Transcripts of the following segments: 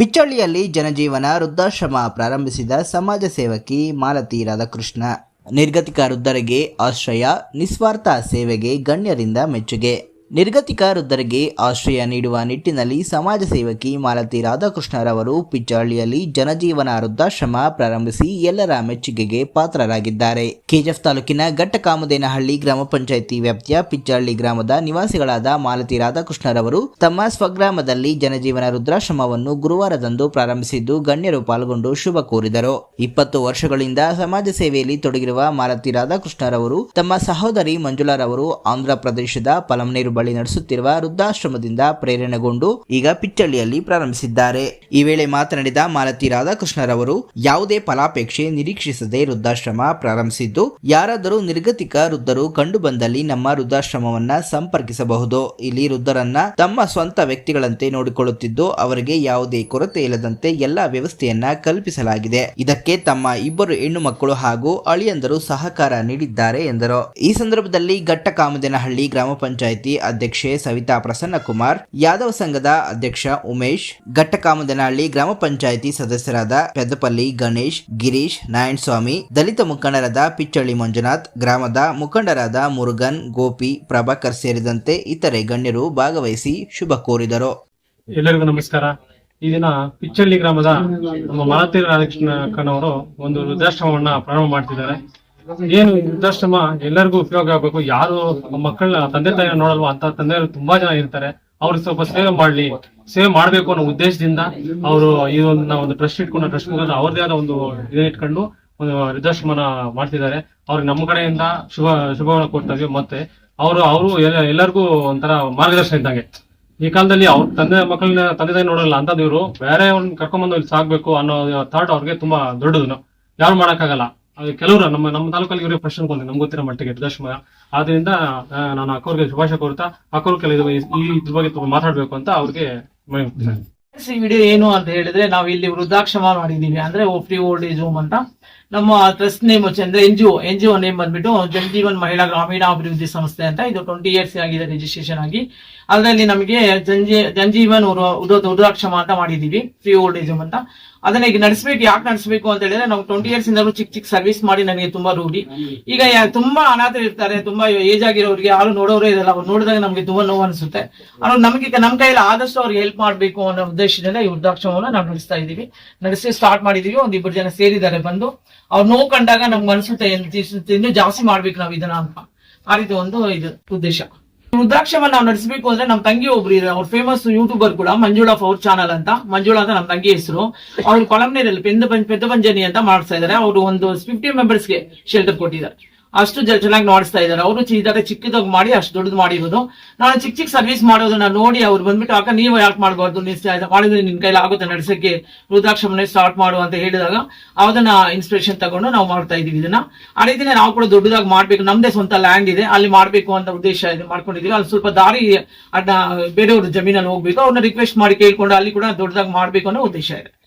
ಪಿಚ್ಚಳ್ಳಿಯಲ್ಲಿ ಜನಜೀವನ ವೃದ್ಧಾಶ್ರಮ ಪ್ರಾರಂಭಿಸಿದ ಸಮಾಜ ಸೇವಕಿ ಮಾಲತಿ ರಾಧಾಕೃಷ್ಣ. ನಿರ್ಗತಿಕ ವೃದ್ಧರಿಗೆ ಆಶ್ರಯ, ನಿಸ್ವಾರ್ಥ ಸೇವೆಗೆ ಗಣ್ಯರಿಂದ ಮೆಚ್ಚುಗೆ. ನಿರ್ಗತಿಕ ವೃದ್ಧರಿಗೆ ಆಶ್ರಯ ನೀಡುವ ನಿಟ್ಟಿನಲ್ಲಿ ಸಮಾಜ ಸೇವಕಿ ಮಾಲತಿ ರಾಧಾಕೃಷ್ಣರವರು ಪಿಚ್ಚಹಳ್ಳಿಯಲ್ಲಿ ಜನಜೀವನ ವೃದ್ಧಾಶ್ರಮ ಪ್ರಾರಂಭಿಸಿ ಎಲ್ಲರ ಮೆಚ್ಚುಗೆಗೆ ಪಾತ್ರರಾಗಿದ್ದಾರೆ. ಕೆಜೆಫ್ ತಾಲೂಕಿನ ಘಟ್ಟಕಾಮದೇನಹಳ್ಳಿ ಗ್ರಾಮ ಪಂಚಾಯಿತಿ ವ್ಯಾಪ್ತಿಯ ಪಿಚ್ಚಹಳ್ಳಿ ಗ್ರಾಮದ ನಿವಾಸಿಗಳಾದ ಮಾಲತಿ ರಾಧಾಕೃಷ್ಣರವರು ತಮ್ಮ ಸ್ವಗ್ರಾಮದಲ್ಲಿ ಜನಜೀವನ ವೃದ್ಧಾಶ್ರಮವನ್ನು ಗುರುವಾರದಂದು ಪ್ರಾರಂಭಿಸಿದ್ದು ಗಣ್ಯರು ಪಾಲ್ಗೊಂಡು ಶುಭ ಕೋರಿದರು. ಇಪ್ಪತ್ತು ವರ್ಷಗಳಿಂದ ಸಮಾಜ ಸೇವೆಯಲ್ಲಿ ತೊಡಗಿರುವ ಮಾಲತಿ ರಾಧಾಕೃಷ್ಣರವರು ತಮ್ಮ ಸಹೋದರಿ ಮಂಜುಳಾರವರು ಆಂಧ್ರ ಪ್ರದೇಶದ ಪಲಮನೇರು ಬಳಿ ನಡೆಸುತ್ತಿರುವ ವೃದ್ಧಾಶ್ರಮದಿಂದ ಪ್ರೇರಣೆಗೊಂಡು ಈಗ ಪಿಚ್ಚಳ್ಳಿಯಲ್ಲಿ ಪ್ರಾರಂಭಿಸಿದ್ದಾರೆ. ಈ ವೇಳೆ ಮಾತನಾಡಿದ ಮಾಲತಿ ರಾಧಾಕೃಷ್ಣರವರು, ಯಾವುದೇ ಫಲಾಪೇಕ್ಷೆ ನಿರೀಕ್ಷಿಸದೆ ವೃದ್ಧಾಶ್ರಮ ಪ್ರಾರಂಭಿಸಿದ್ದು, ಯಾರಾದರೂ ನಿರ್ಗತಿಕ ವೃದ್ಧರು ಕಂಡು ಬಂದಲ್ಲಿ ನಮ್ಮ ವೃದ್ಧಾಶ್ರಮವನ್ನ ಸಂಪರ್ಕಿಸಬಹುದು. ಇಲ್ಲಿ ವೃದ್ಧರನ್ನ ತಮ್ಮ ಸ್ವಂತ ವ್ಯಕ್ತಿಗಳಂತೆ ನೋಡಿಕೊಳ್ಳುತ್ತಿದ್ದು, ಅವರಿಗೆ ಯಾವುದೇ ಕೊರತೆ ಇಲ್ಲದಂತೆ ಎಲ್ಲಾ ವ್ಯವಸ್ಥೆಯನ್ನ ಕಲ್ಪಿಸಲಾಗಿದೆ. ಇದಕ್ಕೆ ತಮ್ಮ ಇಬ್ಬರು ಹೆಣ್ಣು ಮಕ್ಕಳು ಹಾಗೂ ಅಳಿಯಂದರು ಸಹಕಾರ ನೀಡಿದ್ದಾರೆ ಎಂದರು. ಈ ಸಂದರ್ಭದಲ್ಲಿ ಘಟ್ಟಕಾಮದೇನಹಳ್ಳಿ ಗ್ರಾಮ ಪಂಚಾಯಿತಿ ಅಧ್ಯಕ್ಷೆ ಸವಿತಾ ಪ್ರಸನ್ನಕುಮಾರ್, ಯಾದವ ಸಂಘದ ಅಧ್ಯಕ್ಷ ಉಮೇಶ್ ಘಟ್ಟಕಾಮದನಹಳ್ಳಿ ಗ್ರಾಮ ಪಂಚಾಯಿತಿ ಸದಸ್ಯರಾದ ಪೆದ್ದಪಲ್ಲಿ ಗಣೇಶ್, ಗಿರೀಶ್ ನಾರಾಯಣಸ್ವಾಮಿ, ದಲಿತ ಮುಖಂಡರಾದ ಪಿಚ್ಚಳ್ಳಿ ಮಂಜುನಾಥ್, ಗ್ರಾಮದ ಮುಖಂಡರಾದ ಮುರುಗನ್, ಗೋಪಿ, ಪ್ರಭಾಕರ್ ಸೇರಿದಂತೆ ಇತರೆ ಗಣ್ಯರು ಭಾಗವಹಿಸಿ ಶುಭ ಕೋರಿದರು. ಎಲ್ಲರಿಗೂ ನಮಸ್ಕಾರ. ಈ ದಿನ ಪಿಚ್ಚಳ್ಳಿ ಗ್ರಾಮದ ನಮ್ಮ ಮಾಲತಿ ರಾಧಾಕೃಷ್ಣನವರು ಒಂದು ವೃದ್ಧಾಶ್ರಮವನ್ನ ಪ್ರಾರಂಭ ಮಾಡ್ತಿದ್ದಾರೆ. ಏನು ವೃದ್ಧಾಶ್ರಮ ಎಲ್ಲರಿಗೂ ಉಪಯೋಗ ಆಗ್ಬೇಕು. ಯಾರು ಮಕ್ಕಳನ್ನ ತಂದೆ ತಾಯಿನ ನೋಡಲ್ವಾ ಅಂತ ತಂದೆ ತುಂಬಾ ಜನ ಇರ್ತಾರೆ. ಅವ್ರಿಗೆ ಸ್ವಲ್ಪ ಸೇವೆ ಮಾಡ್ಲಿ. ಸೇವೆ ಮಾಡ್ಬೇಕು ಅನ್ನೋ ಉದ್ದೇಶದಿಂದ ಅವರು ಈ ಒಂದು ಒಂದು ಟ್ರಸ್ಟ್ ಇಟ್ಕೊಂಡು ಟ್ರಸ್ಟ್ ಅವ್ರದೇ ಆದ ಒಂದು ಇದನ್ನ ಇಟ್ಕೊಂಡು ಒಂದು ವೃದ್ಧಾಶ್ರಮನ ಮಾಡ್ತಿದ್ದಾರೆ. ಅವ್ರಿಗೆ ನಮ್ಮ ಕಡೆಯಿಂದ ಶುಭ, ಶುಭವನ್ನು ಕೊಟ್ಟಿದ್ವಿ ಮತ್ತೆ ಅವರು ಅವರು ಎಲ್ಲರಿಗೂ ಒಂಥರ ಮಾರ್ಗದರ್ಶನ ಇದ್ದಂಗೆ. ಈ ಕಾಲದಲ್ಲಿ ಅವ್ರ ತಂದೆ ಮಕ್ಕಳನ್ನ ತಂದೆ ತಾಯಿ ನೋಡಲ್ಲ ಅಂತದ್ ಇವರು ಬೇರೆ ಅವ್ರನ್ನ ಕರ್ಕೊಂಡ್ಬಂದು ಇಲ್ಲಿ ಸಾಕ್ಬೇಕು ಅನ್ನೋ ಥಾಟ್ ಅವ್ರಿಗೆ ತುಂಬಾ ದೊಡ್ಡದು. ಯಾರು ಮಾಡಕ್ಕಾಗಲ್ಲ. ಕೆಲವರು ನಮ್ಮ ನಮ್ಮ ತಾಲೂಕಲ್ಲಿ ಇವರಿಗೆ ಪ್ರಶ್ನೆ ಅನ್ಕೊಂತೀನಿ ನಮ್ಗೆ ಗೊತ್ತಿರೋ ಮಟ್ಟಿಗೆ ವೃದ್ಧಾಶ್ರಮ ಆದ್ರಿಂದ ನಾನು ಅಕ್ಕವ್ರಿಗೆ ಶುಭಾಶಯ ಕೋರ್ತಾ ಅಕ್ಕವ್ರು ಕೆಲವು ಈ ಇದ್ರ ಬಗ್ಗೆ ಮಾತಾಡ್ಬೇಕು ಅಂತ ಅವ್ರಿಗೆ ವಿಡಿಯೋ ಏನು ಅಂತ ಹೇಳಿದ್ರೆ ನಾವು ಇಲ್ಲಿ ವೃದ್ಧಾಕ್ಷಮ ಮಾಡಿದೀವಿ ಅಂದ್ರೆ ಫ್ರೀ ಓಲ್ಡ್ ಏಜ್ ಹೋಮ್ ಅಂತ. ನಮ್ಮ ಟ್ರಸ್ಟ್ ನೇಮ್ ಅಂದ್ರೆ N G O N G O name ಬಂದ್ಬಿಟ್ಟು ಜನಜೀವನ್ ಮಹಿಳಾ ಗ್ರಾಮೀಣ ಅಭಿವೃದ್ಧಿ ಸಂಸ್ಥೆ ಅಂತ ಇದು ಟ್ವೆಂಟಿ ಇಯರ್ಸ್ ಆಗಿದೆ ರಿಜಿಸ್ಟ್ರೇಷನ್ ಆಗಿ. ಅದರಲ್ಲಿ ನಮಗೆ ಜನ್ ಜನ್ಜೀವನ್ ವೃದ್ಧ- ಅಂತ ಮಾಡಿದೀವಿ ಫ್ರೀ ಓಲ್ಡ್ ಏಜ್ ಅಂತ. ಅದನ್ನ ಈಗ ನಡೆಸಬೇಕು, ಯಾಕೆ ನಡೆಸಬೇಕು ಅಂತ ಹೇಳಿದ್ರೆ ನಾವು ಟ್ವೆಂಟಿ ಇಯರ್ಸ್ ಇಂದಲೂ ಚಿಕ್ಕ ಚಿಕ್ಕ ಸರ್ವಿಸ್ ಮಾಡಿ ನನಗೆ ತುಂಬಾ ರೂಢಿ. ಈಗ ತುಂಬಾ ಅನಾಥರು ಇರ್ತಾರೆ, ತುಂಬಾ ಏಜ್ ಆಗಿರೋರಿಗೆ ಯಾರು ನೋಡೋರೇ ಇರಲ್ಲ, ಅವ್ರು ನೋಡಿದಾಗ ನಮಗೆ ತುಂಬಾ ನೋವು ಅನಿಸುತ್ತೆ. ಅವ್ರು ನಮಗೆ ನಮ್ಮ ಕೈಯಲ್ಲಿ ಆದಷ್ಟು ಅವ್ರಿಗೆ ಹೆಲ್ಪ್ ಮಾಡಬೇಕು ಅನ್ನೋ ಉದ್ದೇಶದಿಂದ ಈ ವೃದ್ಧಾಶ್ರಮವನ್ನು ನಾವು ನಡೆಸ್ತಾ ಇದೀವಿ ನಡೆಸಿ ಸ್ಟಾರ್ಟ್ ಮಾಡಿದೀವಿ, ಒಂದಿಬ್ಬರು ಜನ ಸೇರಿದ್ದಾರೆ ಬಂದು. ಅವ್ರು ನೋವು ಕಂಡಾಗ ನಮ್ಗೆ ಅನ್ಸುತ್ತೆ ಜಾಸ್ತಿ ಮಾಡ್ಬೇಕು ನಾವು ಇದನ್ನ ಅಂತ. ಆ ರೀತಿ ಒಂದು ಇದು, ಉದ್ದೇಶ. ವೃದ್ಧಾಶ್ರಮ ನಾವು ನಡೆಸಬೇಕು ಅಂದ್ರೆ ನಮ್ ತಂಗಿ ಒಬ್ರು ಇದ್ದಾರೆ ಅವ್ರ ಫೇಮಸ್ ಯೂಟ್ಯೂಬರ್ ಕೂಡ, ಮಂಜುಳಾ ಫೌರ್ ಚಾನಲ್ ಅಂತ. ಮಂಜುಳಾ ಅಂತ ನಮ್ ತಂಗಿ ಹೆಸರು. ಅವ್ರು ಪಂಚ ಪೆದ್ದ ಪಂಜನಿ ಅಂತ ಮಾಡ್ತಾ ಇದಾರೆ. ಅವರು ಒಂದು ಫಿಫ್ಟಿ ಮೆಂಬರ್ಸ್ಗೆ ಶೆಲ್ಟರ್ ಕೊಟ್ಟಿದ್ದಾರೆ. ಅಷ್ಟು ಚೆನ್ನಾಗಿ ನೋಡಿಸ್ತಾ ಇದ್ದಾರೆ ಅವರು ಇದಾರೆ ಚಿಕ್ಕದಾಗಿ ಮಾಡಿ, ಅಷ್ಟು ದೊಡ್ಡದು ಮಾಡಿರೋದು. ನಾನು ಚಿಕ್ಕ ಚಿಕ್ಕ ಸರ್ವಿಸ್ ಮಾಡೋದನ್ನ ನೋಡಿ ಅವ್ರು ಬಂದ್ಬಿಟ್ಟು, ಅಕ್ಕ, ನೀವು ಯಾಕೆ ಮಾಡಬಾರ್ದು? ಮಾಡಿದ್ರೆ ನಿನ್ ಕೈಲಿ ಆಗುತ್ತೆ, ನಡೆಸಕ್ಕೆ. ರುದ್ರಾಕ್ಷಮನೆ ಸ್ಟಾರ್ಟ್ ಮಾಡು ಅಂತ ಹೇಳಿದಾಗ ಅದನ್ನ ಇನ್ಸ್ಪಿರೇಷನ್ ತಗೊಂಡು ನಾವು ಮಾಡ್ತಾ ಇದೀವಿ ಇದನ್ನ. ಆ ರೀತಿನೇ ನಾವು ಕೂಡ ದೊಡ್ಡದಾಗಿ ಮಾಡ್ಬೇಕು. ನಮ್ದೇ ಸ್ವಂತ ಲ್ಯಾಂಡ್ ಇದೆ. ಅಲ್ಲಿ ಮಾಡ್ಬೇಕು ಅಂತ ಉದ್ದೇಶ ಇದೆ ಮಾಡ್ಕೊಂಡಿದೀವಿ. ಅಲ್ಲಿ ಸ್ವಲ್ಪ ದಾರಿ ಅದನ್ನ ಬೇರೆಯವ್ರ ಜಮೀನಲ್ಲಿ ಹೋಗ್ಬೇಕು. ಅವ್ರನ್ನ ರಿಕ್ವೆಸ್ಟ್ ಮಾಡಿ ಕೇಳ್ಕೊಂಡು ಅಲ್ಲಿ ಕೂಡ ದೊಡ್ಡದಾಗಿ ಮಾಡ್ಬೇಕು ಅನ್ನೋ ಉದ್ದೇಶ ಇದೆ.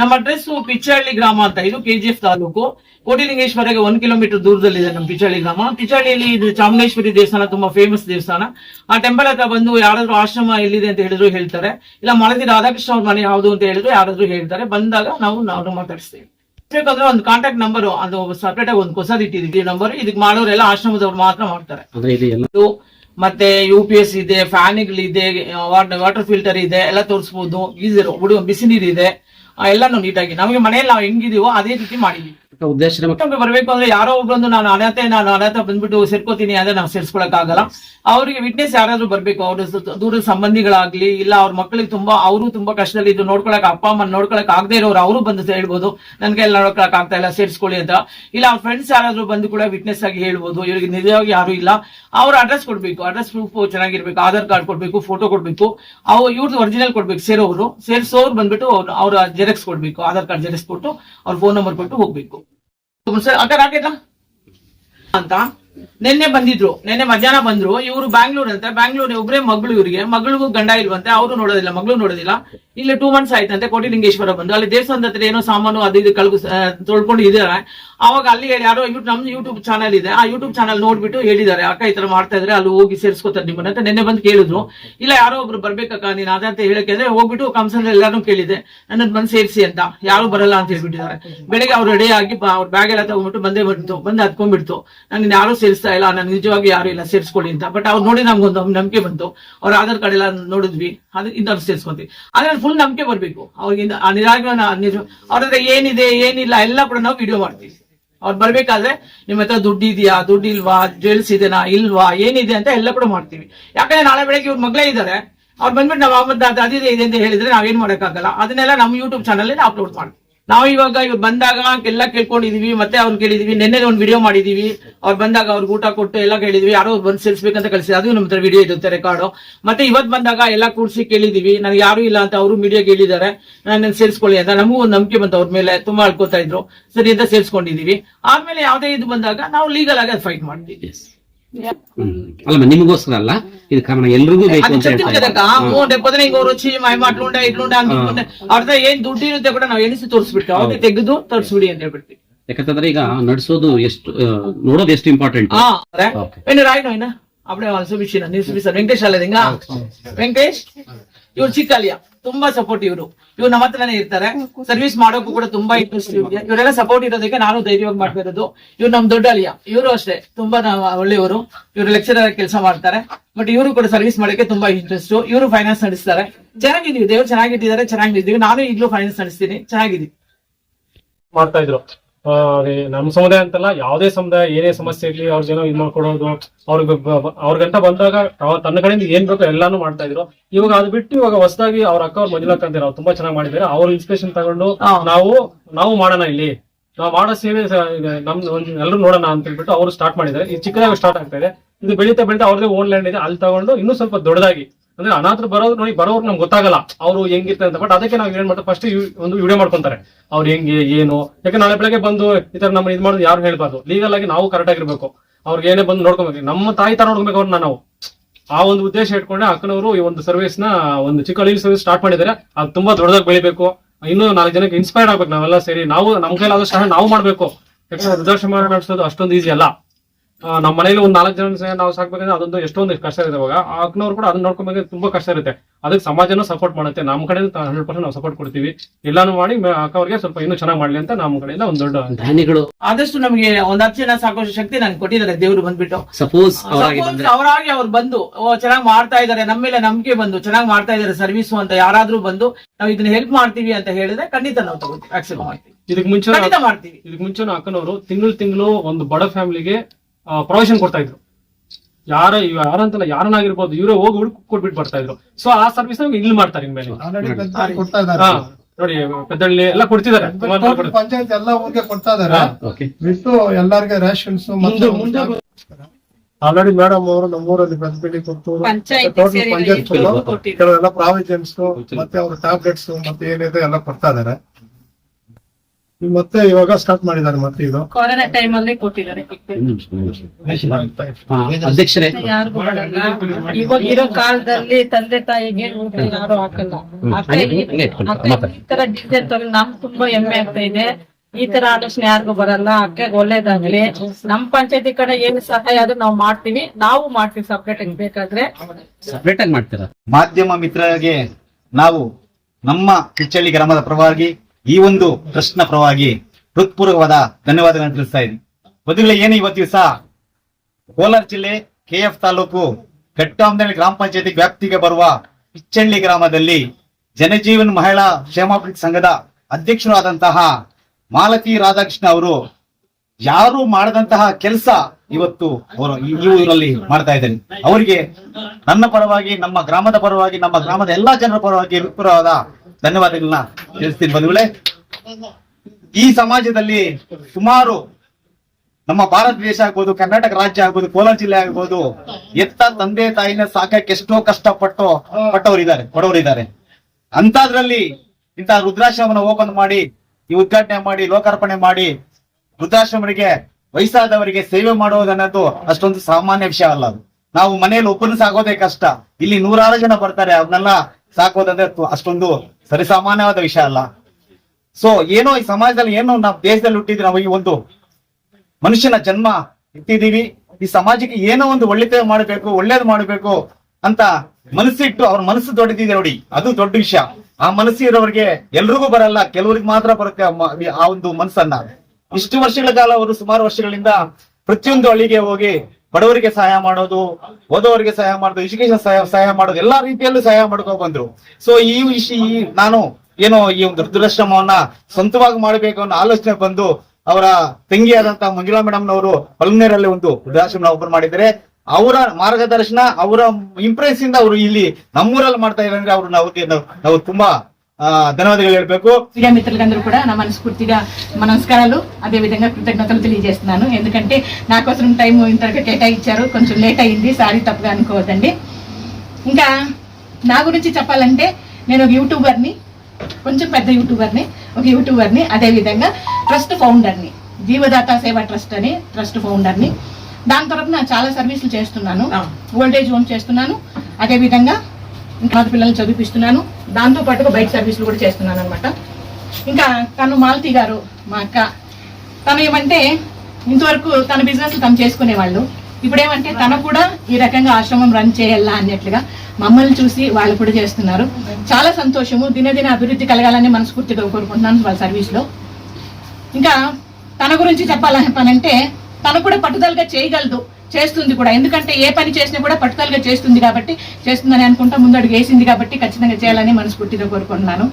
ನಮ್ಮ ಅಡ್ರೆಸ್ ಪಿಚ್ಚಳ್ಳಿ ಗ್ರಾಮ ಅಂತ ಇದು ಕೆಜಿಎಫ್ ತಾಲೂಕು. ಕೋಟಿಲಿಂಗೇಶ್ವರಗೆ ಒಂದ್ ಕಿಲೋಮೀಟರ್ ದೂರದಲ್ಲಿದೆ ನಮ್ಮ ಪಿಚ್ಚಳ್ಳಿ ಗ್ರಾಮ. ಪಿಚಳ್ಳಿಯಲ್ಲಿ ಇದು ಚಾಮುಂಡೇಶ್ವರಿ ದೇವಸ್ಥಾನ ತುಂಬಾ ಫೇಮಸ್ ದೇವಸ್ಥಾನ. ಆ ಟೆಂಪಲ್ ಹತ್ರ ಬಂದು ಯಾರಾದ್ರೂ ಆಶ್ರಮ ಎಲ್ಲಿದೆ ಅಂತ ಹೇಳಿದ್ರು ಹೇಳ್ತಾರೆ. ಇಲ್ಲ ಮಳೆದಿ ರಾಧಾಕೃಷ್ಣ ಅವ್ರ ಮನೆ ಯಾವುದು ಅಂತ ಹೇಳಿದ್ರು ಯಾರಾದ್ರೂ ಹೇಳ್ತಾರೆ. ಬಂದಾಗ ನಾವು ನಾವು ಮಾತಾಡಿಸ್ತೇವೆ. ಬೇಕಂದ್ರೆ ಒಂದು ಕಾಂಟ್ಯಾಕ್ಟ್ ನಂಬರ್ ಅದು ಸಪರೇಟ್ ಆಗಿ ಒಂದು ಕೊಸಾದಿಟ್ಟಿದೀವಿ ಇಟ್ಟಿದ್ದೀವಿ. ನಂಬರ್ ಇದಕ್ಕೆ ಮಾಡೋರೆಲ್ಲ ಆಶ್ರಮದವ್ರು ಮಾತ್ರ ಮಾಡ್ತಾರೆ. ಮತ್ತೆ ಯು ಪಿ ಎಸ್ ಇದೆ ಫ್ಯಾನ್ಗಳಿದೆ ವಾಟರ್ ಫಿಲ್ಟರ್ ಇದೆ ಎಲ್ಲ ತೋರಿಸಬಹುದು ಗೀಸರ್ ಬಿಸಿ ನೀರಿದೆ ಆ, ಎಲ್ಲಾನು ನೀಟಾಗಿ. ನಮಗೆ ಮನೆಯಲ್ಲಿ ನಾವು ಹೆಂಗಿದೀವೋ ಅದೇ ರೀತಿ ಮಾಡಿದ್ವಿ. ಉದ್ದೇಶ ನಮ್ಗೆ ಬರಬೇಕು ಅಂದ್ರೆ ಯಾರೋ ಒಬ್ಬರು ನಾನು ಅನಾಥೆ ನಾನು ಅನಾಥ ಬಂದ್ಬಿಟ್ಟು ಸೇರ್ಕೋತೀನಿ ಅಂದ್ರೆ ನಾವು ಸೇರ್ಸ್ಕೊಳಕ್ ಆಗಲ್ಲ ಅವರಿಗೆ ವಿಟ್ನೆಸ್ ಯಾರಾದ್ರೂ ಬರ್ಬೇಕು. ಅವ್ರ ದೂರ ದೂರದ ಸಂಬಂಧಿಗಳಾಗ್ಲಿ ಇಲ್ಲ ಅವ್ರ ಮಕ್ಕಳಿಗೆ ತುಂಬಾ ಅವರು ತುಂಬಾ ಕಷ್ಟದಲ್ಲಿ ಇದು ನೋಡ್ಕೊಳಕ್ ಅಪ್ಪ ಅಮ್ಮ ನೋಡ್ಕೊಳಕ್ ಆಗದೆ ಇರೋರು ಅವರು ಬಂದು ಹೇಳ್ಬೋದು. ನನ್ಗೆ ಎಲ್ಲ ನೋಡ್ಕೊಳಕ್ ಆಗ್ತಾ ಇಲ್ಲ ಸೇರ್ಸ್ಕೊಳ್ಳಿ ಅಂತ. ಇಲ್ಲ ಅವ್ರ ಫ್ರೆಂಡ್ಸ್ ಯಾರಾದ್ರೂ ಬಂದು ಕೂಡ ವಿಟ್ನೆಸ್ ಆಗಿ ಹೇಳ್ಬೋದು. ಇವ್ರಿಗೆ ನಿಜವಾಗಿ ಯಾರು ಇಲ್ಲ. ಅವ್ರ ಅಡ್ರೆಸ್ ಕೊಡ್ಬೇಕು. ಅಡ್ರೆಸ್ ಪ್ರೂಫ್ ಚೆನ್ನಾಗಿರ್ಬೇಕು. ಆಧಾರ್ ಕಾರ್ಡ್ ಕೊಡ್ಬೇಕು ಫೋಟೋ ಕೊಡ್ಬೇಕು. ಅವ್ರು ಇವ್ರದ್ದು ಒರಿಜಿನಲ್ ಕೊಡ್ಬೇಕು. ಸೇರೋರು. ಸೇರ್ಸೋರು ಬಂದ್ಬಿಟ್ಟು ಅವ್ರ ಅವ್ರ ಜೆರಾಕ್ಸ್ ಕೊಡ್ಬೇಕು ಆಧಾರ್ ಕಾರ್ಡ್ ಜೆರಾಕ್ಸ್ ಕೊಟ್ಟು ಅವ್ರ ಫೋನ್ ನಂಬರ್ ಕೊಟ್ಟು ಹೋಗ್ಬೇಕು. ಸರ್ ಅಕ್ಕ ರಾಕೇತಾ ಅಂತ? ನಿನ್ನೆ ಬಂದಿದ್ರು, ನಿನ್ನೆ ಮಧ್ಯಾಹ್ನ ಬಂದ್ರು, ಇವರು ಬ್ಯಾಂಗ್ಳೂರ್ ಅಂತ, ಬ್ಯಾಂಗ್ಳೂರ್ ಒಬ್ಬರೇ ಮಗಳು ಇವರಿಗೆ, ಮಗಳಿಗೂ ಗಂಡ ಇಲ್ವಂತೆ, ಅವರು ನೋಡೋದಿಲ್ಲ, ಮಗಳು ನೋಡೋದಿಲ್ಲ. ಇಲ್ಲಿ ಟೂ ಮಂತ್ಸ್ ಆಯ್ತಂತೆ, ಕೋಟಿಲಿಂಗೇಶ್ವರ ಬಂದು, ಅಲ್ಲಿ ದೇವಸ್ಥಾನದ ಹತ್ರ ಏನೋ ಸಾಮಾನು ಅದು ಇದು ಕಳ್ಕು ತೊಳ್ಕೊಂಡು ಇದಾರೆ. ಅವಾಗ ಅಲ್ಲಿ ಯಾರೋ ನಮ್ ಯೂಟ್ಯೂಬ್ ಚಾನಲ್ ಇದೆ, ಆ ಯೂಟ್ಯೂಬ್ ಚಾನಲ್ ನೋಡ್ಬಿಟ್ಟು ಹೇಳಿದ್ದಾರೆ, ಅಕ್ಕ ಈ ತರ ಮಾಡ್ತಾ ಇದ್ರೆ ಅಲ್ಲಿ ಹೋಗಿ ಸೇರಿಸ್ಕೋತಾರೆ ನಿಮ್ಮನ್ನ ಅಂತ ನಿನ್ನೆ ಬಂದು ಕೇಳಿದ್ರು. ಇಲ್ಲ, ಯಾರೋ ಒಬ್ರು ಬರ್ಬೇಕಕ್ಕ, ನೀನ್ ಅದಂತ ಹೇಳಕ್ಕೆ ಅಂದ್ರೆ ಹೋಗ್ಬಿಟ್ಟು ಕಂಸನ್ ಎಲ್ಲಾರು ಕೇಳಿದೆ ನನ್ನ ಬಂದು ಸೇರಿಸಿ ಅಂತ, ಯಾರು ಬರಲ್ಲ ಅಂತ ಹೇಳ್ಬಿಟ್ಟಿದ್ದಾರೆ. ಬೆಳಿಗ್ಗೆ ಅವ್ರು ರೆಡಿ ಆಗಿ ಅವ್ರ ಬ್ಯಾಗ್ ಎಲ್ಲ ತಗೊಂಡ್ಬಿಟ್ಟು ಬಂದೇ ಬಂತು, ಬಂದು ಹತ್ಕೊಂಡ್ಬಿಡ್ತು ನಾನು ಯಾರು ಸೇರಿಸ್ತಾ ಇಲ್ಲ ನಾನು ನಿಜವಾಗಿ ಯಾರು ಇಲ್ಲ ಸೇರಿಸ್ಕೊಳ್ಳಿ ಅಂತ ಬಟ್ ಅವ್ರು ನೋಡಿ ನಮ್ಗೊಂದು ನಂಬಿಕೆ ಬಂತು ಅವ್ರ ಆಧಾರ್ ಕಾರ್ಡ್ ಎಲ್ಲ ನೋಡಿದ್ವಿ ಅದಕ್ಕೆ ಇಂಥವ್ರು ಸೇರಿಸ್ಕೊಂತೀವಿ ಆದ್ರೆ ಫುಲ್ ನಂಬಿಕೆ ಬರ್ಬೇಕು ಅವ್ರಿಗಿಂದ ಆ ನಿಜ ಅವ್ರ ಹತ್ರ ಏನಿದೆ ಏನಿಲ್ಲ ಎಲ್ಲ ಕೂಡ ನಾವು ವಿಡಿಯೋ ಮಾಡ್ತೀವಿ ಅವ್ರು ಬರ್ಬೇಕಾದ್ರೆ ನಿಮ್ಮ ಹತ್ರ ದುಡ್ಡು ಇದೆಯಾ ದುಡ್ಡು ಇಲ್ವಾ ಜ್ಯುವೆಲ್ಸ್ ಇದೆನಾ ಇಲ್ವಾ ಏನಿದೆ ಅಂತ ಎಲ್ಲ ಕೂಡ ಮಾಡ್ತೀವಿ ಯಾಕಂದ್ರೆ ನಾಳೆ ಬೆಳಗ್ಗೆ ಇವ್ರ ಮಗಳೇ ಇದ್ದಾರೆ ಅವ್ರು ಬಂದ್ಬಿಟ್ಟು ನಾವು ಅದು ಅದಿದೆ ಇದೆ ಅಂತ ಹೇಳಿದ್ರೆ ನಾವೇನ್ ಮಾಡೋಕ್ಕಾಗಲ್ಲ ಅದನ್ನೆಲ್ಲ ನಮ್ಮ ಯೂಟ್ಯೂಬ್ ಚಾನಲ್ ಅಪ್ಲೋಡ್ ಮಾಡ್ತೀವಿ ನಾವು ಇವಾಗ ಇವ್ರು ಬಂದಾಗ ಎಲ್ಲ ಕೇಳ್ಕೊಂಡಿದೀವಿ, ಮತ್ತೆ ಅವ್ರು ಕೇಳಿದೀವಿ, ನಿನ್ನೆ ಒಂದು ವಿಡಿಯೋ ಮಾಡಿದೀವಿ. ಅವ್ರು ಬಂದಾಗ ಅವ್ರಿಗೆ ಊಟ ಕೊಟ್ಟು ಎಲ್ಲ ಕೇಳಿದ್ವಿ, ಯಾರೋ ಬಂದು ಸೇರಿಸ್ಬೇಕಂತ ಕಳಿಸಿ ಅದು ನಮ್ಮ ಹತ್ರ ವಿಡಿಯೋ ಇರುತ್ತೆ ರೆಕಾರ್ಡು ಮತ್ತೆ ಇವತ್ ಬಂದಾಗ ಎಲ್ಲ ಕೂಡಿಸಿ ಕೇಳಿದೀವಿ. ನನಗೆ ಯಾರು ಇಲ್ಲ ಅಂತ ಅವರು ಮೀಡಿಯಾ ಹೇಳಿದ್ದಾರೆ. ನನ್ನ ಸೇರಿಸ್ಕೊಳ್ಳಿ ಅಂತ. ನಮಗೂ ಒಂದು ನಂಬಿಕೆ ಬಂತು ಅವ್ರ ಮೇಲೆ. ತುಂಬಾ ಅಳ್ಕೊತಾ ಇದ್ರು. ಸರಿ ಅಂತ ಸೇರಿಸ್ಕೊಂಡಿದೀವಿ. ಆಮೇಲೆ ಯಾವುದೇ ಇದು ಬಂದಾಗ ನಾವು ಲೀಗಲ್ ಆಗಿ ಅದು ಫೈಟ್ ಮಾಡ್ತೀವಿ. ಅಲ್ಲ ನಿಮಗೋಸ್ಕರಲ್ಲ ಇದು ಕಾರಣ ಎಲ್ರಿಗೂ ಬೇಕು ಅಂತ ಹೇಳ್ತಾರೆ ಈಗ ಅವ್ರು ಹಚ್ಚಿ ಮೈ ಮಾಡ್ಲುಂಡೆ ಇಟ್ಲುಂಡೆ ಹಂಗೆ ಅವ್ರದ ಏನ್ ದುಡ್ಡು ಇರುತ್ತೆ ಕೂಡ ನಾವು ಎಣಿಸಿ ತೋರಿಸ್ಬಿಟ್ಟು ಅವ್ರಿಗೆ ತೆಗೆದು ತೋರಿಸ್ಬಿಡಿ ಅಂತ ಹೇಳ್ಬಿಡ್ತೀವಿ ಯಾಕಂತಂದ್ರೆ ಈಗ ನಡ್ಸೋದು ಎಷ್ಟು ನೋಡೋದು ಎಷ್ಟು ಇಂಪಾರ್ಟೆಂಟ್ ಏನು ರಾಯ್ನು ಏನ ಅಪ್ಡೆ ಆಲ್ಸೋ ಮಿಷಿನ ನೀವು ವೆಂಕಟೇಶ್ ಅಲ್ಲ ಹಿಂಗ ವೆಂಕಟೇಶ್ ಇವ್ರು ಚಿಕ್ಕಲಿಯಾ ತುಂಬಾ ಸಪೋರ್ಟ್ ಇವರು. ಇವ್ರು ನಮ್ಮ ಹತ್ರನೇ ಇರ್ತಾರೆ. ಸರ್ವಿಸ್ ಮಾಡೋಕ್ಕೂ ಕೂಡ ತುಂಬಾ ಇಂಟ್ರೆಸ್ಟ್ ಇವ್ರಿಗೆ. ಇವರೆಲ್ಲ ಸಪೋರ್ಟ್ ಇರೋದಕ್ಕೆ ನಾನು ಧೈರ್ಯವಾಗಿ ಮಾಡ್ತಿರೋದು. ಇವ್ರು ನಮ್ ದೊಡ್ಡ ಅಳಿಯ. ಇವರು ಅಷ್ಟೇ. ತುಂಬಾ ನಾವು ಒಳ್ಳೆಯವರು. ಇವರು ಲೆಕ್ಚರರ್ ಕೆಲಸ ಮಾಡ್ತಾರೆ. ಬಟ್ ಇವರು ಕೂಡ ಸರ್ವಿಸ್ ಮಾಡಕ್ಕೆ ತುಂಬಾ ಇಂಟ್ರೆಸ್ಟ್ ಇವರು ಫೈನಾನ್ಸ್ ನಡೆಸ್ತಾರೆ. ಚೆನ್ನಾಗಿದೀವಿ ದೇವ್ರು ಚೆನ್ನಾಗಿಟ್ಟಿದ್ದಾರೆ. ಚೆನ್ನಾಗಿದ್ದೀವಿ. ನಾನು ಈಗಲೂ ಫೈನಾನ್ಸ್ ನಡೆಸ್ತೀನಿ. ಚೆನ್ನಾಗಿದ್ದೀವಿ. ಮಾಡ್ತಾ ಇದ್ರು. ನಮ್ಮ ಸಮುದಾಯ ಅಂತಲ್ಲ ಯಾವುದೇ ಸಮುದಾಯ ಏನೇ ಸಮಸ್ಯೆ ಇರ್ಲಿ ಅವ್ರ ಜನ ಇದ್ ಮಾಡ್ಕೊಡೋದು ಅವ್ರಿಗೆ ಅವ್ರ ಬಂದಾಗ ತನ್ನ ಕಡೆಯಿಂದ ಏನ್ ಬೇಕೋ ಎಲ್ಲಾನು ಮಾಡ್ತಾ ಇದ್ರು. ಇವಾಗ ಅದ್ ಬಿಟ್ಟು ಇವಾಗ ಹೊಸದಾಗಿ ಅವ್ರ ಅಕ್ಕ ಅವ್ರ ಮಂಜುನಾಥ್ ಅಂತ ಅವ್ರು ತುಂಬಾ ಚೆನ್ನಾಗಿ ಮಾಡಿದ್ದಾರೆ. ಅವ್ರ ಇನ್ಸ್ಪಿರೇಷನ್ ತಗೊಂಡು ನಾವು ನಾವು ಮಾಡೋಣ ಇಲ್ಲಿ. ನಾವು ಮಾಡೋ ಸೇವೆ ನಮ್ ಒಂದು ಎಲ್ಲರೂ ನೋಡೋಣ ಅಂತ ಹೇಳ್ಬಿಟ್ಟು ಅವ್ರು ಸ್ಟಾರ್ಟ್ ಮಾಡಿದ್ದಾರೆ. ಈ ಚಿಕ್ಕದಾಗಿ ಸ್ಟಾರ್ಟ್ ಆಗ್ತಾ ಇದೆ. ಇದು ಬೆಳೀತಾ ಬೆಳೀತಾ ಅವ್ರದೇ ಓನ್ ಲ್ಯಾಂಡ್ ಇದೆ. ಅಲ್ಲಿ ತಗೊಂಡು ಇನ್ನೂ ಸ್ವಲ್ಪ ದೊಡ್ಡದಾಗಿ ಅಂದ್ರೆ ಅನಾಥರು ಬರೋದು ನೋಡಿ ಬರೋರು ನಮ್ಗೆ ಗೊತ್ತಾಗಲ್ಲ ಅವ್ರು ಹೆಂಗಿರ್ತಾರೆ ಅಂತ. ಬಟ್ ಅದಕ್ಕೆ ನಾವು ಏನ್ ಮಾಡ್ತಾರೆ ಫಸ್ಟ್ ಒಂದು ವಿಡಿಯೋ ಮಾಡ್ಕೊಂತಾರೆ. ಅವ್ರು ಹೆಂಗೆ, ಏನು? ಯಾಕೆ ನಾಳೆ ಬೆಳಗ್ಗೆ ಬಂದು ಈ ತರ ನಮ್ಮ ಇದು ಮಾಡೋದು ಯಾರು ಹೇಳ್ಬಾರ್ದು. ಲೀಗಲ್ ಆಗಿ ನಾವು ಕರೆಕ್ಟ್ ಆಗಿರ್ಬೇಕು. ಅವ್ರಿಗೆ ಏನೇ ಬಂದು ನೋಡ್ಕೊಬೇಕು. ನಮ್ಮ ತಾಯಿ ತರ ನೋಡ್ಬೇಕು ಅವ್ರನ್ನ ನಾವು. ಆ ಒಂದು ಉದ್ದೇಶ ಇಟ್ಕೊಂಡೆ ಅಕ್ಕನವರು ಈ ಒಂದು ಸರ್ವಿಸ್ನ ಒಂದು ಚಿಕ್ಕ ಲೀಲ್ ಸರ್ವಿಸ್ ಸ್ಟಾರ್ಟ್ ಮಾಡಿದ್ದಾರೆ. ಅದು ತುಂಬಾ ದೊಡ್ಡದಾಗಿ ಬೆಳಿಬೇಕು. ಇನ್ನೂ ನಾಲ್ಕು ಜನಕ್ಕೆ ಇನ್ಸ್ಪೈರ್ ಆಗ್ಬೇಕು ನಾವೆಲ್ಲ ಸೇರಿ. ನಾವು ನಮ್ಮ ಕೈಲಾದಷ್ಟು ನಾವು ಮಾಡ್ಬೇಕು. ಯಾಕಂದ್ರೆ ವೃದ್ಧಾಶ್ರಮ ನಡೆಸೋದು ಅಷ್ಟೊಂದು ಈಸಿ ಅಲ್ಲ. ನಮ್ಮ ಮನೇಲಿ ಒಂದ್ ನಾಲ್ಕು ಜನ ಸಹ ನಾವು ಸಾಕ್ಬೇಕಂದ್ರೆ ಅದೊಂದು ಎಷ್ಟೊಂದು ಕಷ್ಟ ಇದೆ ಅವಾಗ ಆ ಅಕ್ಕನವ್ರು ಕೂಡ ಅದನ್ನ ನೋಡ್ಕೊಬೇಕು ತುಂಬಾ ಕಷ್ಟ ಇರುತ್ತೆ. ಅದಕ್ಕೆ ಸಮಾಜನೂ ಸಪೋರ್ಟ್ ಮಾಡುತ್ತೆ. ನಮ್ಮ ಕಡೆ ಹಂಡ್ರೆಡ್ ಪರ್ಸೆಂಟ್ ನಾವು ಸಪೋರ್ಟ್ ಕೊಡ್ತೀವಿ. ಎಲ್ಲಾನು ಮಾಡಿ ಅಕ್ಕವ್ರಿಗೆ ಸ್ವಲ್ಪ ಇನ್ನೂ ಚೆನ್ನಾಗಿ ಮಾಡ್ಲಿ ಅಂತ ನಮ್ಮ ಕಡೆಯಿಂದ ಒಂದ್ ದೊಡ್ಡ ದಾನಿಗಳು ಆದಷ್ಟು ನಮಗೆ ಒಂದ್ ಹತ್ತು ಜನ ಸಾಕೋ ಶಕ್ತಿ ನನ್ಗೆ ಕೊಟ್ಟಿದ್ದಾರೆ ದೇವ್ರು ಬಂದ್ಬಿಟ್ಟು. ಸಪೋಸ್ ಅವರಾಗಿ ಬಂದ್ರೆ. ಅವರಾಗಿ ಅವ್ರು ಬಂದು ಓ ಚೆನ್ನಾಗಿ ಮಾಡ್ತಾ ಇದಾರೆ ನಮ್ಮ ಮೇಲೆ ನಂಬಿಕೆ ಬಂದು ಚೆನ್ನಾಗಿ ಮಾಡ್ತಾ ಇದಾರೆ ಸರ್ವಿಸ್ ಅಂತ ಯಾರಾದ್ರೂ ಬಂದು ನಾವು ಇದನ್ನ ಹೆಲ್ಪ್ ಮಾಡ್ತೀವಿ ಅಂತ ಹೇಳಿದ್ರೆ ಖಂಡಿತ ನಾವು ತಗೋತೀವಿ ಆಕ್ಸೆಪ್ಟ್ ಮಾಡ್ತೀವಿ. ಇದಕ್ ಮುಂಚೆ ಇದಕ್ ಮುಂಚೆ ಅಕ್ಕನವರು ತಿಂಗಳು ತಿಂಗಳು ಒಂದು ಬಡ ಫ್ಯಾಮಿಲಿಗೆ ಪ್ರೊವಿಷನ್ ಕೊಡ್ತಾ ಇದ್ರು. ಯಾರ ಯಾರಂತಲ್ಲ ಯಾರನ್ನಾಗಿರ್ಬೋದು ಇವರೇ ಹೋಗಿ ಹುಡುಕ್ ಕೊಟ್ಬಿಟ್ಟು ಬರ್ತಾ ಇದ್ರು. ಸೊ ಆ ಸರ್ವಿಸ್ ಇಲ್ಲಿ ಮಾಡ್ತಾರೆ ಇನ್ಮೇಲೆ ಕೊಡ್ತಾ ಹಾ ನೋಡಿ ಪೆದ್ದಳ್ಳಿ ಎಲ್ಲ ಕೊಡ್ತಿದ್ದಾರೆ. ಸುಮಾರು ಜನ ಕೊಡ್ತಾರೆ. ಪಂಚಾಯತ್ ಎಲ್ಲ ಊರಿಗೆ ಕೊಡ್ತಾ ಇದಾರೆ ಓಕೆ. ಬಿಟ್ಟು ಎಲ್ಲಾರ್ಗೆ ರೇಷನ್ಸ್ ಆಲ್ರೆಡಿ ಮೇಡಮ್ ಅವರು ನಮ್ಮೂರಲ್ಲಿ ಪ್ರತಿಭಟನೆ ಕೊಟ್ಟು ಪಂಚಾಯ್ತಿ ಟೋಟಲ್ ಸೇರಿ ಪಂಚಾಯತ್ ಎಲ್ಲರಿಗೂ ಕೊಟ್ಟಿದ್ದಾರೆ. ಕೆಲವೆಲ್ಲ ಪ್ರಾವಿಜನ್ಸ್ ಮತ್ತೆ ಅವ್ರ ಟ್ಯಾಬ್ಲೆಟ್ಸ್ ಮತ್ತೆ ಏನಿದೆ ಎಲ್ಲ ಕೊಡ್ತಾ ಇದಾರೆ ಮತ್ತೆ ಇವಾಗ ಸ್ಟಾರ್ಟ್ ಮಾಡಿದ್ದಾರೆ ಮತ್ತೆ ಇದು. ಕೊರೋನಾ ಟೈಮ್ ಅಲ್ಲಿ ಕೊಟ್ಟಿದ್ದಾರೆ ಅಧ್ಯಕ್ಷರೇ. ಇವಾಗ ಇರೋ ಕಾಲದಲ್ಲಿ ತಂದೆ ತಾಯಿಗೆ ಊಟ ಯಾರು ಹಾಕಲ್ಲ. ಈ- ತರ ಡಿಸಿಷನ್ ತಗೊಂಡು ನಮ್ ತುಂಬಾ ಹೆಮ್ಮೆ ಆಗ್ತಾ ಇದೆ. ಈ ತರ ಆಲೋಚನೆ ಯಾರಿಗೂ ಬರಲ್ಲ ಅಕ್ಕಗೆ ಒಳ್ಳೇದಾಗ್ಲಿ. ನಮ್ ಪಂಚಾಯತಿ ಕಡೆ ಏನು ಸಹಾಯ ಆದ್ರೂ ನಾವು ಮಾಡ್ತೀವಿ. ನಾವು ಮಾಡ್ತೀವಿ ಸಪ್ರೇಟ್ ಆಗಿ ಬೇಕಾದ್ರೆ. ಸಪ್ರೇಟ್ ಆಗಿ ಮಾಡ್ತೀರಾ? ಮಾಧ್ಯಮ ಮಿತ್ರರಿಗೆ ನಾವು ನಮ್ಮ ಕಿಚ್ಚಳ್ಳಿ ಗ್ರಾಮದ ಪರವಾಗಿ ಈ ಒಂದು ಪ್ರಶ್ನ ಪರವಾಗಿ ಹೃತ್ಪೂರ್ವಕವಾದ ಧನ್ಯವಾದಗಳನ್ನು ತಿಳಿಸ್ತಾ ಇದ್ದೀನಿ. ಮೊದಲೇ ಏನು ಇವತ್ತು ದಿವಸ? ಕೋಲಾರ ಜಿಲ್ಲೆ ಕೆಎಫ್ ತಾಲೂಕು ಘಟ್ಟಾಂಬನಹಳ್ಳಿ ಗ್ರಾಮ ಪಂಚಾಯತಿ ವ್ಯಾಪ್ತಿಗೆ ಬರುವ ಪಿಚ್ಚಳ್ಳಿ ಗ್ರಾಮದಲ್ಲಿ ಜನಜೀವನ್ ಮಹಿಳಾ ಕ್ಷೇಮಾಭಿವೃದ್ಧಿ ಸಂಘದ ಅಧ್ಯಕ್ಷರಾದಂತಹ ಮಾಲತಿ ರಾಧಾಕೃಷ್ಣ ಅವರು ಯಾರು ಮಾಡದಂತಹ ಕೆಲಸ ಇವತ್ತು ಅವರು ಊರಲ್ಲಿ ಮಾಡ್ತಾ ಇದ್ದಾರೆ. ಅವರಿಗೆ ನನ್ನ ಪರವಾಗಿ, ನಮ್ಮ ಗ್ರಾಮದ ಪರವಾಗಿ, ನಮ್ಮ ಗ್ರಾಮದ ಎಲ್ಲಾ ಜನರ ಪರವಾಗಿ ಹೃತ್ಪೂರ್ವವಾದ ಧನ್ಯವಾದಗಳನ್ನ ತಿಳಿಸ್ತೀನಿ ಬಂಧುಗಳೇ. ಈ ಸಮಾಜದಲ್ಲಿ ಸುಮಾರು ನಮ್ಮ ಭಾರತ ದೇಶ ಆಗ್ಬೋದು, ಕರ್ನಾಟಕ ರಾಜ್ಯ ಆಗ್ಬೋದು, ಕೋಲಾರ ಜಿಲ್ಲೆ ಆಗ್ಬೋದು, ಎತ್ತ ತಂದೆ ತಾಯಿನ ಸಾಕಕ್ಕೆ ಎಷ್ಟೋ ಕಷ್ಟಪಟ್ಟು ಪಟ್ಟವರಿದ್ದಾರೆ ಇದ್ದಾರೆ ಅಂತದ್ರಲ್ಲಿ ಇಂತಹ ವೃದ್ಧಾಶ್ರಮನ ಓಪನ್ ಮಾಡಿ, ಈ ಉದ್ಘಾಟನೆ ಮಾಡಿ, ಲೋಕಾರ್ಪಣೆ ಮಾಡಿ ವೃದ್ಧಾಶ್ರಮರಿಗೆ ವಯಸ್ಸಾದವರಿಗೆ ಸೇವೆ ಮಾಡೋದನ್ನೋದು ಅಷ್ಟೊಂದು ಸಾಮಾನ್ಯ ವಿಷಯ ಅಲ್ಲ ಅದು. ನಾವು ಮನೆಯಲ್ಲಿ ಒಬ್ಬನು ಸಾಕೋದೇ ಕಷ್ಟ. ಇಲ್ಲಿ ನೂರಾರು ಜನ ಬರ್ತಾರೆ, ಅವ್ರನ್ನೆಲ್ಲ ಸಾಕೋದಂದ್ರೆ ಅಷ್ಟೊಂದು ಸರಿಸಾಮಾನ್ಯವಾದ ವಿಷಯ ಅಲ್ಲ. ಸೊ ಏನೋ ಈ ಸಮಾಜದಲ್ಲಿ ಏನೋ ನಾವು ದೇಶದಲ್ಲಿ ಹುಟ್ಟಿದ್ರೆ ನಾವು ಈ ಒಂದು ಮನುಷ್ಯನ ಜನ್ಮ ಇಟ್ಟಿದೀವಿ ಈ ಸಮಾಜಕ್ಕೆ ಏನೋ ಒಂದು ಒಳ್ಳೆತೆ ಮಾಡಬೇಕು, ಒಳ್ಳೇದು ಮಾಡಬೇಕು ಅಂತ ಮನಸ್ಸಿಟ್ಟು ಅವ್ರ ಮನಸ್ಸು ದೊಡ್ಡದಿದೆ ನೋಡಿ. ಅದು ದೊಡ್ಡ ವಿಷಯ. ಆ ಮನಸ್ಸು ಇರೋರಿಗೆ ಎಲ್ರಿಗೂ ಬರಲ್ಲ. ಕೆಲವರಿಗೆ ಮಾತ್ರ ಬರುತ್ತೆ ಆ ಆ ಒಂದು ಮನಸ್ಸನ್ನ. ಇಷ್ಟು ವರ್ಷಗಳ ಕಾಲ ಅವರು ಸುಮಾರು ವರ್ಷಗಳಿಂದ ಪ್ರತಿಯೊಂದು ಹಳ್ಳಿಗೆ ಹೋಗಿ ಬಡವರಿಗೆ ಸಹಾಯ ಮಾಡೋದು, ಓದೋರಿಗೆ ಸಹಾಯ ಮಾಡೋದು ಎಜುಕೇಶನ್ ಸಹಾಯ ಸಹಾಯ ಮಾಡೋದು, ಎಲ್ಲಾ ರೀತಿಯಲ್ಲೂ ಸಹಾಯ ಮಾಡ್ಕೊ ಬಂದ್ರು. ಸೊ ಈ ವಿಷಯ ನಾನು ಏನೋ ಈ ಒಂದು ವೃದ್ಧಾಶ್ರಮವನ್ನ ಸ್ವಂತವಾಗಿ ಮಾಡಬೇಕು ಅನ್ನೋ ಆಲೋಚನೆ ಬಂದು ಅವರ ತಂಗಿಯಾದಂತಹ ಮಂಜುಳಾ ಮೇಡಮ್ ನವರು ಪಲ್ಮೇರಲ್ಲಿ ಒಂದು ವೃದ್ಧಾಶ್ರಮ ಓಪನ್ ಮಾಡಿದ್ದಾರೆ. ಅವರ ಮಾರ್ಗದರ್ಶನ, ಅವರ ಇಂಪ್ರೆನ್ಸ್ ಇಂದ ಅವರು ಇಲ್ಲಿ ನಮ್ಮೂರಲ್ಲಿ ಮಾಡ್ತಾ ಇದ್ದಾರೆ ಅವ್ರನ್ನ ನಾವು ನಾವು ತುಂಬಾ ధన్యవాదాలు తెలిపేకు మిత్రులందరూ కూడా నా మనస్ఫూర్తిగా నమస్కారాలు అదే విధంగా కృతజ్ఞతలు తెలియజేస్తున్నాను. ఎందుకంటే నా కోసం టైం ఇంతవరకు కేటాయించారు. కొంచెం లేట్ అయింది. సారీ తప్పుగా అనుకోవద్దండి. ఇంకా నా గురించి చెప్పాలంటే నేను ఒక యూట్యూబర్ని కొంచెం పెద్ద యూట్యూబర్ని ఒక యూట్యూబర్ని అదేవిధంగా ట్రస్ట్ ఫౌండర్ని జీవదాత సేవా ట్రస్ట్ అని ట్రస్ట్ ఫౌండర్ని. దాని తర్వాత చాలా సర్వీసులు చేస్తున్నాను. ఓల్డేజ్ హోమ్ చేస్తున్నాను. అదేవిధంగా పాత పిల్లల్ని చదివిపిస్తున్నాను. దాంతో పాటుగా బయట సర్వీసులు కూడా చేస్తున్నాను అనమాట ఇంకా తను మాలతి గారు మా అక్క తను ఏమంటే ఇంతవరకు తన బిజినెస్ తను చేసుకునేవాళ్ళు. ఇప్పుడు ఏమంటే తను కూడా ఈ రకంగా ఆశ్రమం రన్ చేయాలా అన్నట్లుగా మమ్మల్ని చూసి వాళ్ళు కూడా చేస్తున్నారు. చాలా సంతోషము దినదిన అభివృద్ధి కలగాలని మనస్ఫూర్తిగా కోరుకుంటున్నాను వాళ్ళ సర్వీస్లో ఇంకా తన గురించి చెప్పాలని పనంటే తను కూడా పట్టుదలగా చేయగలదు చేస్తుంది కూడా. ఎందుకంటే ఏ పని చేసినా కూడా పట్టుదలగా చేస్తుంది కాబట్టి చేస్తుందని అనుకుంటా ముందడుగు వేసింది కాబట్టి ఖచ్చితంగా చేయాలని మనస్ఫూర్తిగా కోరుకుంటున్నాను.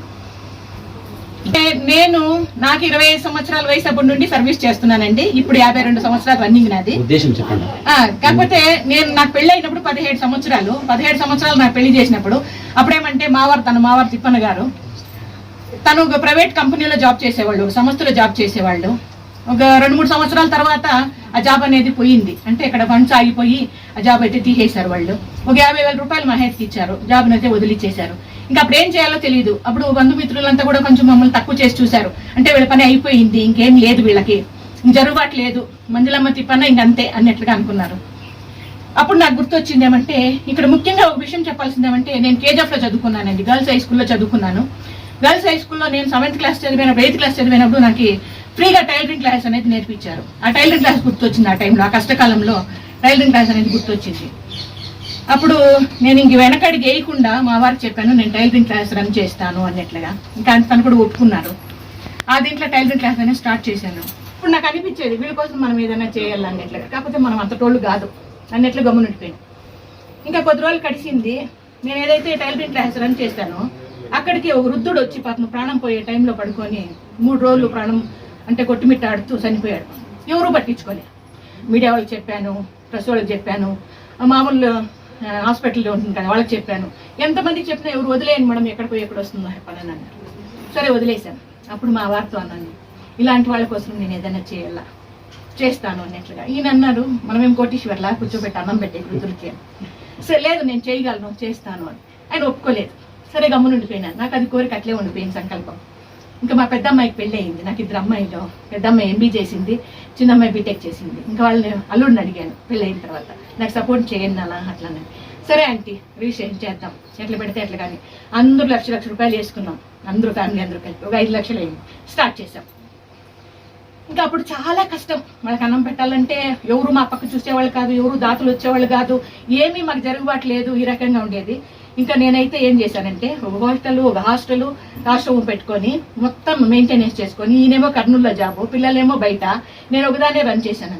అంటే నేను నాకు ఇరవై ఐదు సంవత్సరాల వయసు అప్పటి నుండి సర్వీస్ చేస్తున్నానండి. ఇప్పుడు యాభై రెండు సంవత్సరాలు రన్నింగ్ నాది. కాకపోతే నేను నాకు పెళ్ళి అయినప్పుడు పదిహేడు సంవత్సరాలు పదిహేడు సంవత్సరాలు నాకు పెళ్ళి చేసినప్పుడు అప్పుడేమంటే మావారు తన మావారు తిప్పన్న గారు తను ఒక ప్రైవేట్ కంపెనీలో జాబ్ చేసేవాళ్ళు ఒక సంస్థలో జాబ్ చేసేవాళ్ళు. ఒక రెండు మూడు సంవత్సరాల తర్వాత ఆ జాబ్ అనేది పోయింది. అంటే ఇక్కడ ఫండ్స్ ఆగిపోయి ఆ జాబ్ అయితే తీసేశారు వాళ్ళు. ఒక యాభై వేల రూపాయలు మహేష్కి ఇచ్చారు. జాబ్ని అయితే వదిలిచ్చేశారు. ఇంకా అప్పుడు ఏం చేయాలో తెలియదు అప్పుడు బంధుమిత్రులంతా కూడా కొంచెం మమ్మల్ని తక్కువ చేసి చూశారు. అంటే వీళ్ళ పని అయిపోయింది ఇంకేం లేదు వీళ్ళకి. జరుగుబాట్లేదు. జరుగుబాటు లేదు మంజులమ్మ తిప్పన్న ఇంకంతే అన్నట్లుగా అనుకున్నారు. అప్పుడు నాకు గుర్తొచ్చింది ఏమంటే ఇక్కడ ముఖ్యంగా ఒక విషయం చెప్పాల్సింది ఏమంటే నేను కేజీఎఫ్లో చదువుకున్నానండి. గర్ల్స్ హై స్కూల్లో చదువుకున్నాను. గర్ల్స్ హై స్కూల్లో నేను సెవెంత్ క్లాస్ చదివిన ఎయిత్ క్లాస్ చదివినప్పుడు నాకు ఫ్రీగా టైలరింగ్ క్లాస్ అనేది నేర్పించారు. ఆ టైలరింగ్ క్లాస్ గుర్తొచ్చింది ఆ టైంలో ఆ కష్టకాలంలో టైలరింగ్ క్లాస్ అనేది గుర్తొచ్చింది. అప్పుడు నేను ఇంక వెనకడికి వేయకుండా మా వారికి చెప్పాను నేను టైలరింగ్ క్లాస్ రన్ చేస్తాను అన్నట్లుగా. ఇంకా తను కూడా ఒప్పుకున్నారు. ఆ దీంట్లో టైలరింగ్ క్లాస్ అనేది స్టార్ట్ చేశాను. ఇప్పుడు నాకు అనిపించేది వీళ్ళ కోసం మనం ఏదైనా చేయాలి అన్నట్లుగా. కాకపోతే మనం అంత టోళ్ళు కాదు అన్నట్లు గమనిండిపోయింది ఇంకా కొద్ది రోజులు కడిసింది నేను ఏదైతే టైలరింగ్ క్లాస్ రన్ చేశానో అక్కడికి ఒక వృద్ధుడు వచ్చి పాపం ప్రాణం పోయే టైంలో పడుకొని మూడు రోజులు ప్రాణం అంటే కొట్టుమిట్టాడుతూ చనిపోయాడు. ఎవరూ పట్టించుకోలేదు మీడియా వాళ్ళకి చెప్పాను ప్రెస్ వాళ్ళకి చెప్పాను మామూలు హాస్పిటల్లో ఉంటుంది కదా వాళ్ళకి చెప్పాను. ఎంతమందికి చెప్పినా ఎవరు వదిలేయండి మేడం ఎక్కడ పోయి ఎక్కడ వస్తుందో చెప్పాలని అన్నారు. సరే వదిలేశాను. అప్పుడు మా వారితో అన్నాను ఇలాంటి వాళ్ళ కోసం నేను ఏదైనా చేయాలా? చేస్తాను అన్నట్లుగా. ఈయన అన్నారు మనమేం కోటీశ్వర్లా? కూర్చోబెట్టి అన్నం పెట్టే వృద్ధులకి సరే లేదు నేను చేయగలను చేస్తాను అని. ఆయన ఒప్పుకోలేదు. సరే గమ్మున ఉండిపోయినాను నాకు అది కోరిక అట్లే ఉండిపోయింది సంకల్పం. ఇంకా మా పెద్ద అమ్మాయికి పెళ్ళి అయింది నాకు ఇద్దరు అమ్మాయిలు. పెద్ద అమ్మాయి ఎంబీ చేసింది చిన్న అమ్మాయి బీటెక్ చేసింది. ఇంకా వాళ్ళని అల్లుడిని అడిగాను పెళ్ళి అయిన తర్వాత. నాకు సపోర్ట్ చేయండి అలా అట్లనే సరే ఆంటీ రిజిస్ట్రేషన్ చేద్దాం. ఎట్లా పెడితే ఎట్లా కానీ. అందరూ లక్ష లక్ష రూపాయలు వేసుకున్నాం అందరూ ఫ్యామిలీ అందరూ కలిపి. ఒక ఐదు లక్షలు అయింది. స్టార్ట్ చేసాం ఇంకా అప్పుడు చాలా కష్టం. వాళ్ళకి అన్నం పెట్టాలంటే ఎవరు మా పక్క చూసేవాళ్ళు కాదు ఎవరు దాతలు వచ్చేవాళ్ళు కాదు. ఏమీ మాకు జరుగుబాటు లేదు ఈ రకంగా ఉండేది. ఇంకా నేనైతే ఏం చేశానంటే ఒక హోటల్ ఒక హాస్టల్ ఆశ్రమం పెట్టుకొని మొత్తం మెయింటెనెన్స్ చేసుకొని ఈయనేమో కర్నూలులో జాబు పిల్లలేమో బయట నేను ఒకదానే రన్ చేశాను